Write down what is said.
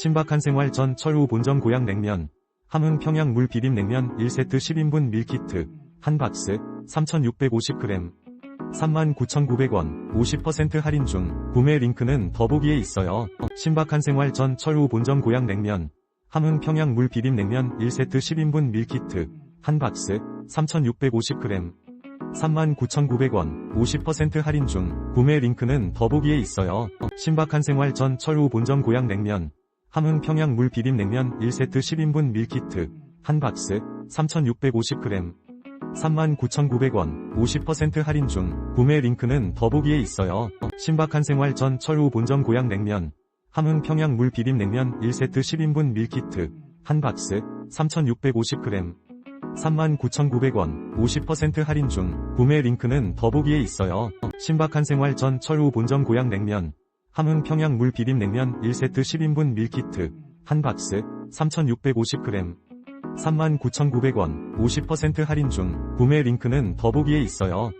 신박한 생활 전 철우 본점 고향 냉면, 함흥 평양 물 비빔 냉면 1세트 10인분 밀키트, 한 박스, 3,650g, 39,900원, 50% 할인 중, 구매 링크는 더보기에 있어요. 신박한 생활 전 철우 본점 고향 냉면, 함흥 평양 물 비빔 냉면 1세트 10인분 밀키트, 한 박스, 3,650g, 39,900원, 50% 할인 중, 구매 링크는 더보기에 있어요. 신박한 생활 전 철우 본점 고향 냉면, 함흥 평양 물 비빔 냉면 1세트 10인분 밀키트, 한 박스, 3,650g, 39,900원, 50% 할인 중, 구매 링크는 더보기에 있어요. 신박한 생활 전 철우 본점 고향 냉면, 함흥 평양 물 비빔 냉면 1세트 10인분 밀키트, 한 박스, 3,650g, 39,900원, 50% 할인 중, 구매 링크는 더보기에 있어요. 신박한 생활 전 철우 본점 고향 냉면, 함흥 평양 물 비빔 냉면 1세트 10인분 밀키트, 한 박스, 3,650g, 39,900원, 50% 할인 중, 구매 링크는 더보기에 있어요.